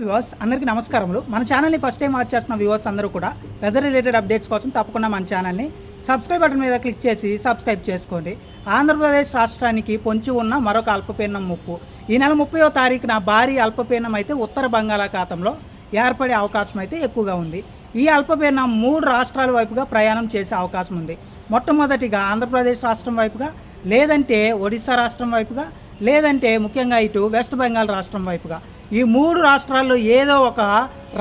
Viewers అందరికీ నమస్కారములు. మన ఛానల్ని ఫస్ట్ టైం వాచ్ చేస్తున్న వ్యూవర్స్ అందరూ కూడా వెదర్ రిలేటెడ్ అప్డేట్స్ కోసం తప్పకుండా మన ఛానల్ని సబ్స్క్రైబ్ బటన్ మీద క్లిక్ చేసి సబ్స్క్రైబ్ చేసుకోండి. ఆంధ్రప్రదేశ్ రాష్ట్రానికి పొంచి ఉన్న మరొక అల్పపీడనం ముప్పు. ఈ నెల ముప్పయో తారీఖున భారీ అల్పపీడనం అయితే ఉత్తర బంగాళాఖాతంలో ఏర్పడే అవకాశం అయితే ఎక్కువగా ఉంది. ఈ అల్పపీడనం మూడు రాష్ట్రాల వైపుగా ప్రయాణం చేసే అవకాశం ఉంది. మొట్టమొదటిగా ఆంధ్రప్రదేశ్ రాష్ట్రం వైపుగా లేదంటే ఒడిశా రాష్ట్రం వైపుగా లేదంటే ముఖ్యంగా ఇటు వెస్ట్ బెంగాల్ రాష్ట్రం వైపుగా. ఈ మూడు రాష్ట్రాల్లో ఏదో ఒక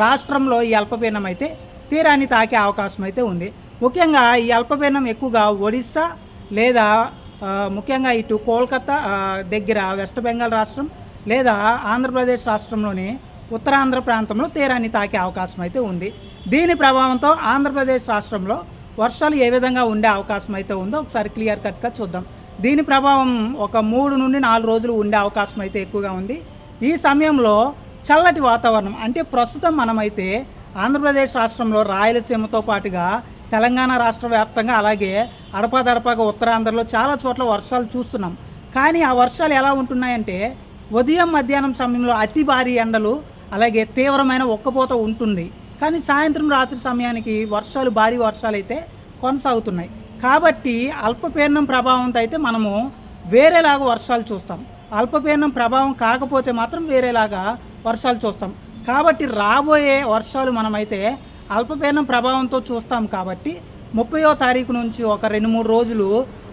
రాష్ట్రంలో ఈ అల్పపీడనం అయితే తీరాన్ని తాకే అవకాశం అయితే ఉంది. ముఖ్యంగా ఈ అల్పపీడనం ఎక్కువగా ఒడిస్సా లేదా ముఖ్యంగా ఇటు కోల్కతా దగ్గర వెస్ట్ బెంగాల్ రాష్ట్రం లేదా ఆంధ్రప్రదేశ్ రాష్ట్రంలోని ఉత్తరాంధ్ర ప్రాంతంలో తీరాన్ని తాకే అవకాశం అయితే ఉంది. దీని ప్రభావంతో ఆంధ్రప్రదేశ్ రాష్ట్రంలో వర్షాలు ఏ విధంగా ఉండే అవకాశం అయితే ఉందో ఒకసారి క్లియర్ కట్గా చూద్దాం. దీని ప్రభావం ఒక మూడు నుండి నాలుగు రోజులు ఉండే అవకాశం అయితే ఎక్కువగా ఉంది. ఈ సమయంలో చల్లటి వాతావరణం అంటే ప్రస్తుతం మనమైతే ఆంధ్రప్రదేశ్ రాష్ట్రంలో రాయలసీమతో పాటుగా తెలంగాణ రాష్ట్ర వ్యాప్తంగా అలాగే అడపాదడపాగా ఉత్తరాంధ్రలో చాలా చోట్ల వర్షాలు చూస్తున్నాం. కానీ ఆ వర్షాలు ఎలా ఉంటున్నాయంటే ఉదయం మధ్యాహ్నం సమయంలో అతి భారీ ఎండలు అలాగే తీవ్రమైన ఒక్కపోత ఉంటుంది. కానీ సాయంత్రం రాత్రి సమయానికి వర్షాలు భారీ వర్షాలు అయితే కొనసాగుతున్నాయి. కాబట్టి అల్పపీడనం ప్రభావంతో అయితే మనము వేరేలాగా వర్షాలు చూస్తాం. అల్పపీడనం ప్రభావం కాకపోతే మాత్రం వేరేలాగా వర్షాలు చూస్తాం. కాబట్టి రాబోయే వర్షాలు మనమైతే అల్పపీడనం ప్రభావంతో చూస్తాం కాబట్టి ముప్పయో తారీఖు నుంచి ఒక రెండు మూడు రోజులు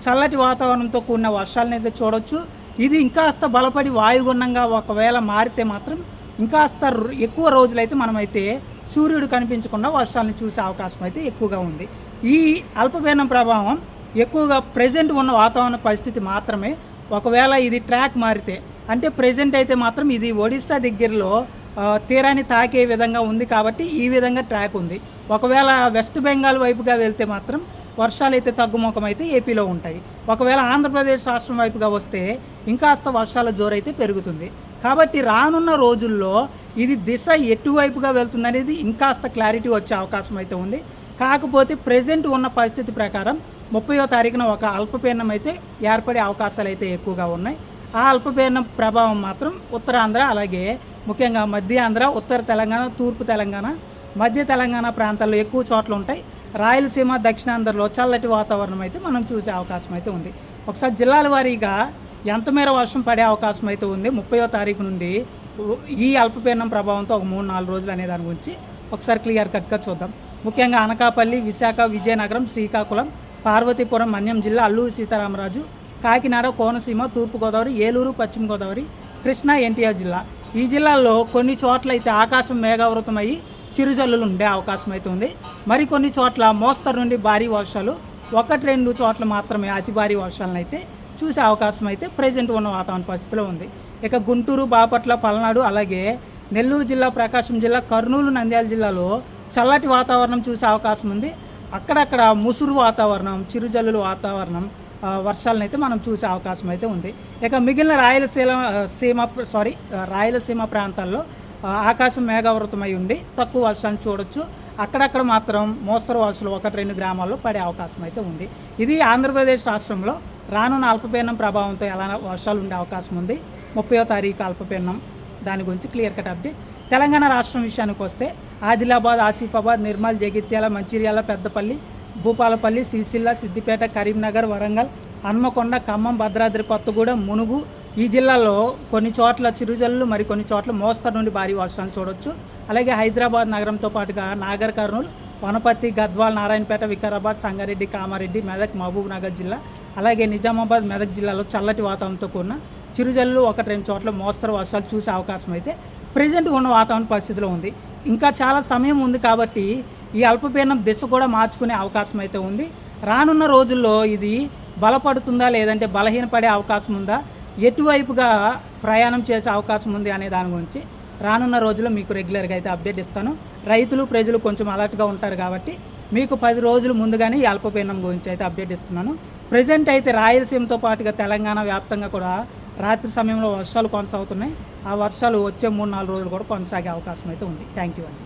చల్లటి వాతావరణంతో కూడిన వర్షాలను అయితే చూడొచ్చు. ఇది ఇంకాస్త బలపడి వాయుగుణంగా ఒకవేళ మారితే మాత్రం ఇంకాస్త ఎక్కువ రోజులైతే మనమైతే సూర్యుడు కనిపించకుండా వర్షాలను చూసే అవకాశం అయితే ఎక్కువగా ఉంది. ఈ అల్పపీడనం ప్రభావం ఎక్కువగా ప్రజెంట్ ఉన్న వాతావరణ పరిస్థితి మాత్రమే ఒకవేళ ఇది ట్రాక్ మారితే అంటే ప్రజెంట్ అయితే మాత్రం ఇది ఒడిస్సా దగ్గరలో తీరాన్ని తాకే విధంగా ఉంది కాబట్టి ఈ విధంగా ట్రాక్ ఉంది. ఒకవేళ వెస్ట్ బెంగాల్ వైపుగా వెళ్తే మాత్రం వర్షాలు అయితే తగ్గుముఖం అయితే ఏపీలో ఉంటాయి. ఒకవేళ ఆంధ్రప్రదేశ్ రాష్ట్రం వైపుగా వస్తే ఇంకాస్త వర్షాల జోరైతే పెరుగుతుంది. కాబట్టి రానున్న రోజుల్లో ఇది దిశ ఎటువైపుగా వెళ్తుంది అనేది ఇంకాస్త క్లారిటీ వచ్చే అవకాశం అయితే ఉంది. కాకపోతే ప్రజెంట్ ఉన్న పరిస్థితి ప్రకారం ముప్పయో తారీఖున ఒక అల్పపీడనం అయితే ఏర్పడే అవకాశాలు అయితే ఎక్కువగా ఉన్నాయి. ఆ అల్పపీడనం ప్రభావం మాత్రం ఉత్తరాంధ్ర అలాగే ముఖ్యంగా మధ్య ఆంధ్ర ఉత్తర తెలంగాణ తూర్పు తెలంగాణ మధ్య తెలంగాణ ప్రాంతాల్లో ఎక్కువ చోట్ల ఉంటాయి. రాయలసీమ దక్షిణాంధ్రలో చల్లటి వాతావరణం అయితే మనం చూసే అవకాశం అయితే ఉంది. ఒకసారి జిల్లాల వారీగా ఎంత మేర వర్షం పడే అవకాశం అయితే ఉంది? ముప్పయో తారీఖు నుండి ఈ అల్పపీడనం ప్రభావంతో ఒక మూడు నాలుగు రోజులు అనే దాని గురించి ఒకసారి క్లియర్ కట్గా చూద్దాం. ముఖ్యంగా అనకాపల్లి విశాఖ విజయనగరం శ్రీకాకుళం పార్వతీపురం మన్యం జిల్లా అల్లూరి సీతారామరాజు కాకినాడ కోనసీమ తూర్పుగోదావరి ఏలూరు పశ్చిమ గోదావరి కృష్ణా ఎన్టీఆర్ జిల్లా. ఈ జిల్లాల్లో కొన్ని చోట్ల అయితే ఆకాశం మేఘావృతమయ్యి చిరుజల్లులు ఉండే అవకాశం అయితే ఉంది మరికొన్ని చోట్ల మోస్తరు నుండి భారీ వర్షాలు ఒకటి రెండు చోట్ల మాత్రమే అతి భారీ వర్షాలను అయితే చూసే అవకాశం అయితే ప్రజెంట్ ఉన్న వాతావరణ పరిస్థితిలో ఉంది. ఇక గుంటూరు బాపట్ల పల్నాడు అలాగే నెల్లూరు జిల్లా ప్రకాశం జిల్లా కర్నూలు నంద్యాల జిల్లాలో చల్లటి వాతావరణం చూసే అవకాశం ఉంది. అక్కడక్కడ ముసురు వాతావరణం చిరుజల్లుల వాతావరణం వర్షాలను అయితే మనం చూసే అవకాశం అయితే ఉంది. ఇక మిగిలిన రాయలసీమ సీమ సారీ రాయలసీమ ప్రాంతాల్లో ఆకాశం మేఘావృతమై ఉండి తక్కువ వర్షాన్ని చూడొచ్చు. అక్కడక్కడ మాత్రం మోస్తరు వర్షాలు ఒకటి రెండు గ్రామాల్లో పడే అవకాశం అయితే ఉంది. ఇది ఆంధ్రప్రదేశ్ రాష్ట్రంలో రానున్న అల్పపీడనం ప్రభావంతో ఎలా వర్షాలు ఉండే అవకాశం ఉంది. ముప్పయో తారీఖు అల్పపీడనం. దాని గురించి క్లియర్ కట్ అప్డేట్ తెలంగాణ రాష్ట్రం విషయానికి వస్తే ఆదిలాబాద్ ఆసిఫాబాద్ నిర్మల్ జగిత్యాల మంచిర్యాల పెద్దపల్లి భూపాలపల్లి సిరిసిల్ల సిద్దిపేట కరీంనగర్ వరంగల్ హన్మకొండ ఖమ్మం భద్రాద్రి కొత్తగూడెం మునుగు ఈ జిల్లాలో కొన్ని చోట్ల చిరుజల్లు మరి కొన్ని చోట్ల మోస్తరు నుండి భారీ వర్షాలు చూడొచ్చు. అలాగే హైదరాబాద్ నగరంతో పాటుగా నాగర్ కర్నూలు వనపర్తి గద్వాల్ నారాయణపేట వికారాబాద్ సంగారెడ్డి కామారెడ్డి మెదక్ మహబూబ్ నగర్ జిల్లా అలాగే నిజామాబాద్ మెదక్ జిల్లాలో చల్లటి వాతావరణంతో కూడిన చిరుజల్లు ఒకటి రెండు చోట్ల మోస్తరు వర్షాలు చూసే అవకాశం అయితే ప్రజెంట్ ఉన్న వాతావరణ పరిస్థితిలో ఉంది. ఇంకా చాలా సమయం ఉంది కాబట్టి ఈ అల్పపీడనం దిశ కూడా మార్చుకునే అవకాశం అయితే ఉంది. రానున్న రోజుల్లో ఇది బలపడుతుందా లేదంటే బలహీనపడే అవకాశం ఉందా? ఎటువైపుగా ప్రయాణం చేసే అవకాశం ఉంది అనే దాని గురించి రానున్న రోజుల్లో మీకు రెగ్యులర్గా అయితే అప్డేట్ ఇస్తాను. రైతులు ప్రజలు కొంచెం అలర్ట్గా ఉంటారు కాబట్టి మీకు పది రోజులు ముందుగానే ఈ అల్పపీడనం గురించి అయితే అప్డేట్ ఇస్తున్నాను. ప్రజెంట్ అయితే రాయలసీమతో పాటుగా తెలంగాణ వ్యాప్తంగా కూడా రాత్రి సమయంలో వర్షాలు కొనసాగుతున్నాయి. ఆ వర్షాలు వచ్చే మూడు నాలుగు రోజులు కూడా కొనసాగే అవకాశం అయితే ఉంది. థ్యాంక్ యూ అండి.